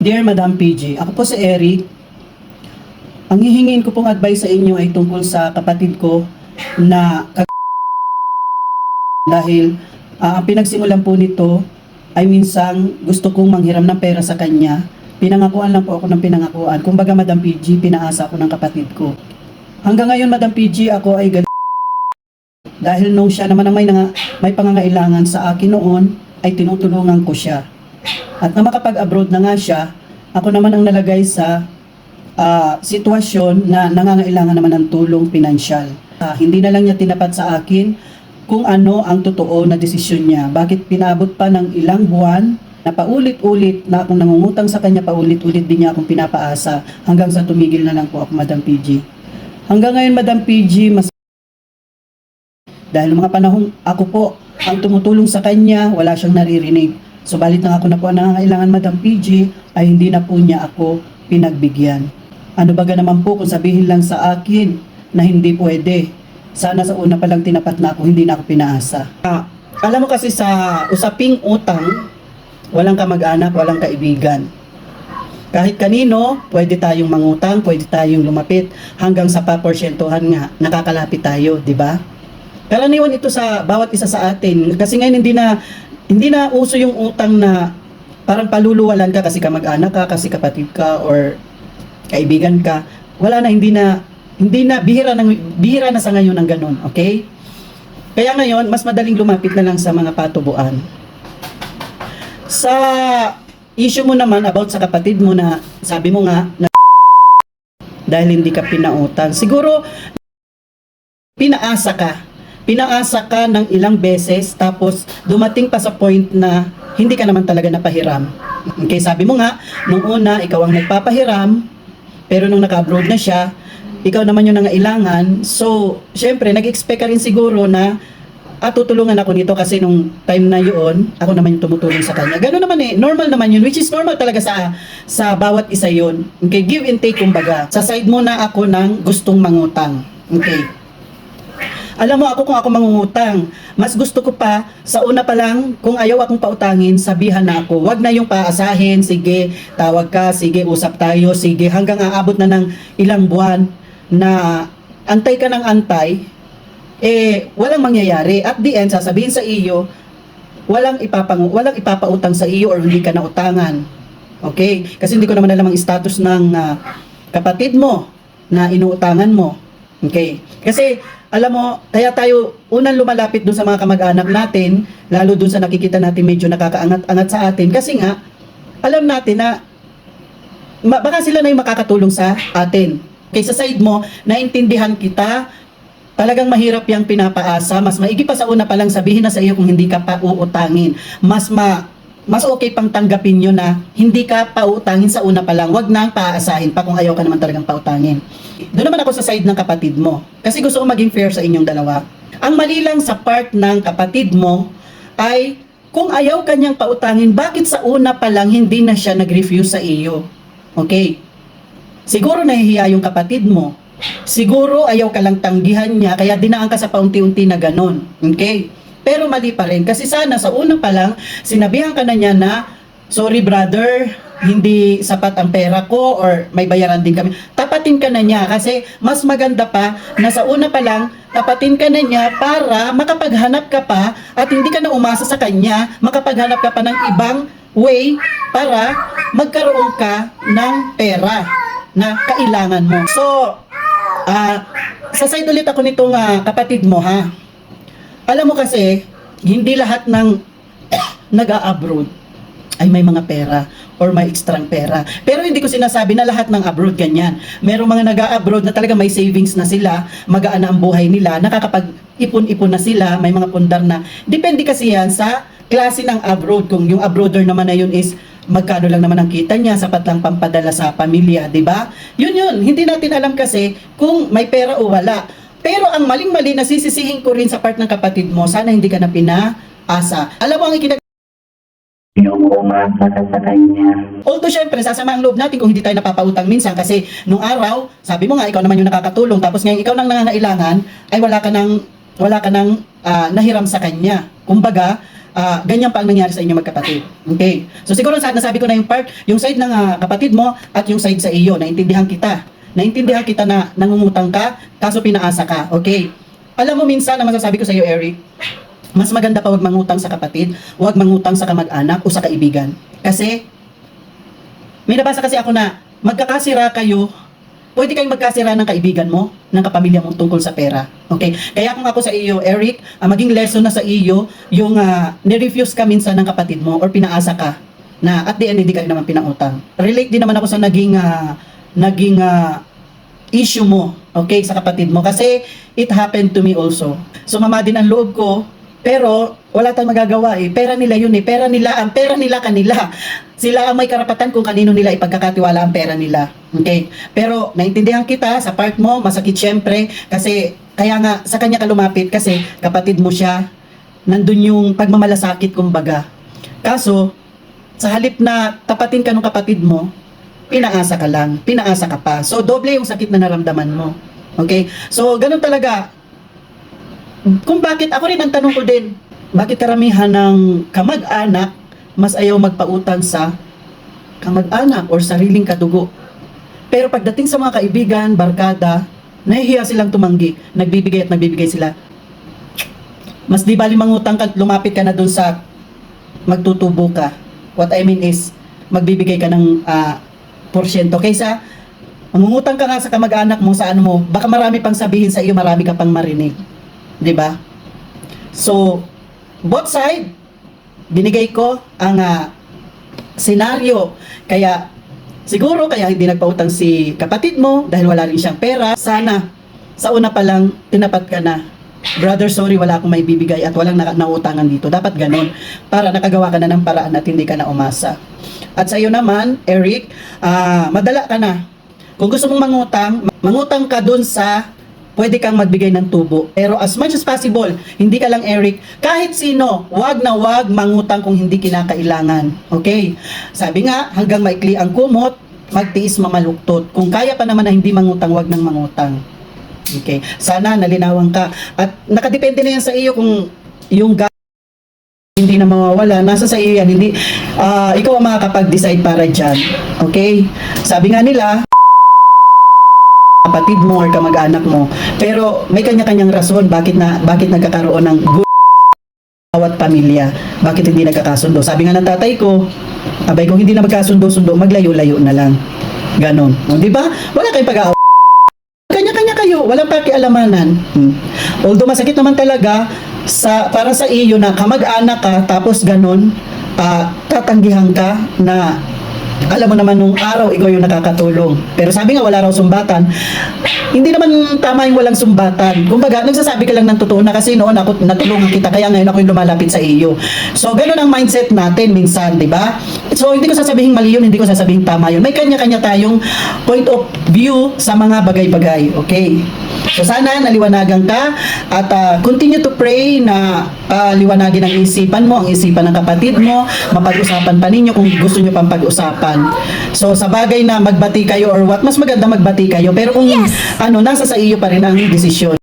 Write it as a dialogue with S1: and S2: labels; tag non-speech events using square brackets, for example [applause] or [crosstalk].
S1: Dear Madam PG, ako po si Eric. Ang hihingin ko pong advice sa inyo ay tungkol sa kapatid ko na dahil ah, ang pinagsimulan po nito ay minsang gusto kong manghiram ng pera sa kanya. Pinangakuan lang po ako ng pinangakuan. Kumbaga Madam PG, pinaasa ako ng kapatid ko. Hanggang ngayon Madam PG, ako ay gal- dahil nung siya naman ang may, nanga, may pangangailangan sa akin noon, ay tinutulungan ko siya. At na makapag-abroad na nga siya, ako naman ang nalagay sa ah, sitwasyon na nangangailangan naman ng tulong pinansyal. Ah, hindi na lang niya tinapat sa akin kung ano ang totoo na desisyon niya. Bakit pinabot pa ng ilang buwan na paulit-ulit na akong nangungutang sa kanya, paulit-ulit din niya akong pinapaasa hanggang sa tumigil na lang po ako, Madam PG. Hanggang ngayon, Madam PG, mas dahil mga panahong ako po ang tumutulong sa kanya, wala siyang naririnig. Subalit na ako na po ang nangangailangan Madam PG ay hindi na po niya ako pinagbigyan. Ano baga naman po kung sabihin lang sa akin na hindi pwede. Sana sa una pa lang tinapat na ako, hindi na ako pinaasa. Ah, alam mo kasi sa usaping utang, walang kamag-anak, walang kaibigan. Kahit kanino, pwede tayong mangutang, pwede tayong lumapit hanggang sa paporsyentuhan nga, nakakalapit tayo, di ba? Karaniwan ito sa bawat isa sa atin. Kasi ngayon hindi na hindi na uso yung utang na parang paluluwalan ka kasi kamag-anak ka, kasi kapatid ka or kaibigan ka. Wala na hindi na hindi na bihira na bihira na sa ngayon ang ganun, okay? Kaya ngayon mas madaling lumapit na lang sa mga patubuan. Sa issue mo naman about sa kapatid mo na sabi mo nga na dahil hindi ka pinautang. Siguro pinaasa ka pinaasa ka ng ilang beses tapos dumating pa sa point na hindi ka naman talaga napahiram. Okay, sabi mo nga, nung una, ikaw ang nagpapahiram, pero nung naka-abroad na siya, ikaw naman yung nangailangan. So, syempre, nag-expect ka rin siguro na at tutulungan ako nito kasi nung time na yun, ako naman yung tumutulong sa kanya. Gano'n naman eh, normal naman yun, which is normal talaga sa sa bawat isa yun. Okay, give and take kumbaga. Sa side mo na ako ng gustong mangutang. Okay. Alam mo ako kung ako mangungutang, mas gusto ko pa sa una pa lang kung ayaw akong pautangin, sabihan na ako. Wag na yung paasahin, sige, tawag ka, sige, usap tayo, sige, hanggang aabot na ng ilang buwan na antay ka ng antay, eh walang mangyayari. At the end, sasabihin sa iyo, walang ipapang walang ipapautang sa iyo or hindi ka na utangan. Okay? Kasi hindi ko naman alam ang status ng ah, kapatid mo na inuutangan mo. Okay? Kasi alam mo, kaya tayo unang lumalapit dun sa mga kamag-anak natin, lalo dun sa nakikita natin medyo nakakaangat-angat sa atin kasi nga alam natin na ma- baka sila na yung makakatulong sa atin. Okay, sa side mo, naintindihan kita, talagang mahirap yung pinapaasa, mas maigi pa sa una pa lang sabihin na sa iyo kung hindi ka pa uutangin. Mas ma mas okay pang tanggapin nyo na hindi ka pautangin sa una pa lang. Huwag nang paasahin pa kung ayaw ka naman talagang pautangin. Doon naman ako sa side ng kapatid mo. Kasi gusto ko maging fair sa inyong dalawa. Ang mali lang sa part ng kapatid mo ay kung ayaw kanyang pautangin, bakit sa una pa lang hindi na siya nag-refuse sa iyo? Okay? Siguro nahihiya yung kapatid mo. Siguro ayaw ka lang tanggihan niya, kaya dinaan ka sa paunti-unti na ganon. Okay? Pero mali pa rin. Kasi sana sa una pa lang, sinabihan ka na niya na, sorry brother, hindi sapat ang pera ko or may bayaran din kami. Tapatin ka na niya kasi mas maganda pa na sa una pa lang, tapatin ka na niya para makapaghanap ka pa at hindi ka na umasa sa kanya, makapaghanap ka pa ng ibang way para magkaroon ka ng pera na kailangan mo. So, ah sa ulit ako nitong ah, kapatid mo ha. Alam mo kasi, hindi lahat ng [clears throat] nag-a-abroad ay may mga pera or may ekstrang pera. Pero hindi ko sinasabi na lahat ng abroad ganyan. Merong mga nag-a-abroad na talaga may savings na sila, magaan na ang buhay nila, nakakapag-ipon-ipon na sila, may mga pundar na. Depende kasi yan sa klase ng abroad. Kung yung abroader naman na yun is magkano lang naman ang kita niya, sapat lang pampadala sa pamilya, di ba? Yun yun, hindi natin alam kasi kung may pera o wala. Pero ang maling-mali na sisisihin ko rin sa part ng kapatid mo, sana hindi ka na pinaasa. Alam mo ang ikinag
S2: yung umasa sa kanya.
S1: Although syempre, sasama ang loob natin kung hindi tayo napapautang minsan kasi nung araw, sabi mo nga, ikaw naman yung nakakatulong tapos ngayon ikaw nang nangangailangan ay wala ka nang wala ka nang ah, nahiram sa kanya. Kumbaga, ah, ganyan pa ang nangyari sa inyo magkapatid. Okay? So siguro sa nasabi ko na yung part, yung side ng ah, kapatid mo at yung side sa iyo, naintindihan kita. Naintindihan kita na nangungutang ka, kaso pinaasa ka. Okay? Alam mo minsan na masasabi ko sa iyo, Eric, mas maganda pa wag mangutang sa kapatid, wag mangutang sa kamag-anak o sa kaibigan. Kasi may nabasa kasi ako na magkakasira kayo, pwede kayong magkasira ng kaibigan mo, ng kapamilya mo tungkol sa pera. Okay? Kaya kung ako sa iyo, Eric, ah, maging lesson na sa iyo, yung uh, nirefuse ka minsan ng kapatid mo or pinaasa ka na at the end hindi ka rin naman pinautang. Relate din naman ako sa naging ah, naging ah, issue mo, okay, sa kapatid mo. Kasi it happened to me also. Sumama din ang loob ko, pero wala tayong magagawa eh. Pera nila yun eh. Pera nila, ang pera nila kanila. Sila ang may karapatan kung kanino nila ipagkakatiwala ang pera nila. Okay? Pero naintindihan kita sa part mo, masakit syempre kasi kaya nga sa kanya ka lumapit kasi kapatid mo siya. Nandun yung pagmamalasakit kumbaga. Kaso, sa halip na tapatin ka ng kapatid mo, pinaasa ka lang, pinaasa ka pa. So, doble yung sakit na naramdaman mo. Okay? So, ganun talaga. Kung bakit, ako rin ang tanong ko din, bakit karamihan ng kamag-anak mas ayaw magpautang sa kamag-anak or sariling kadugo. Pero pagdating sa mga kaibigan, barkada, nahihiya silang tumanggi, nagbibigay at nagbibigay sila. Mas di bali mangutang ka, lumapit ka na dun sa magtutubo ka. What I mean is, magbibigay ka ng ah, porsyento kaysa mangungutang ka nga sa kamag-anak mo sa ano mo, baka marami pang sabihin sa iyo, marami ka pang marinig. 'Di ba? So, both side binigay ko ang ah, senaryo. Kaya siguro kaya hindi nagpautang si kapatid mo dahil wala rin siyang pera. Sana sa una pa lang tinapat ka na. Brother, sorry, wala akong may bibigay at walang na- nautangan dito. Dapat ganun para nakagawa ka na ng paraan at hindi ka na umasa. At sa iyo naman, Eric, ah, madala ka na. Kung gusto mong mangutang, mangutang ka dun sa pwede kang magbigay ng tubo. Pero as much as possible, hindi ka lang Eric, kahit sino, wag na wag mangutang kung hindi kinakailangan. Okay? Sabi nga, hanggang maikli ang kumot, magtiis mamaluktot. Kung kaya pa naman na hindi mangutang, wag nang mangutang. Okay? Sana nalinawan ka. At nakadepende na yan sa iyo kung yung hindi na mawawala. Nasa sa iyo yan. Hindi, ah, ikaw ang makakapag-decide para dyan. Okay? Sabi nga nila, kapatid mo or kamag-anak mo. Pero may kanya-kanyang rason bakit na bakit nagkakaroon ng bawat pamilya. Bakit hindi nagkakasundo? Sabi nga ng tatay ko, abay kung hindi na magkasundo-sundo, maglayo-layo na lang. Ganon. Di ba? Wala kayong pag Kanya-kanya kayo, walang pakialamanan. Hmm. Although masakit naman talaga sa para sa iyo na kamag-anak ka tapos ganon, ah, tatanggihan ka na alam mo naman nung araw ikaw yung nakakatulong. Pero sabi nga wala raw sumbatan. Hindi naman tama yung walang sumbatan. Kumbaga, nagsasabi ka lang ng totoo na kasi noon ako natulungan kita kaya ngayon ako yung lumalapit sa iyo. So, ganun ang mindset natin minsan, di ba? So, hindi ko sasabihin mali yun, hindi ko sasabihin tama yun. May kanya-kanya tayong point of view sa mga bagay-bagay, okay? So, sana naliwanagan ka at ah, continue to pray na ah, liwanagin ang isipan mo, ang isipan ng kapatid mo, mapag-usapan pa ninyo kung gusto nyo pang pag-usapan. So, sa bagay na magbati kayo or what, mas maganda magbati kayo. Pero kung ano, nasa sa iyo pa rin ang desisyon.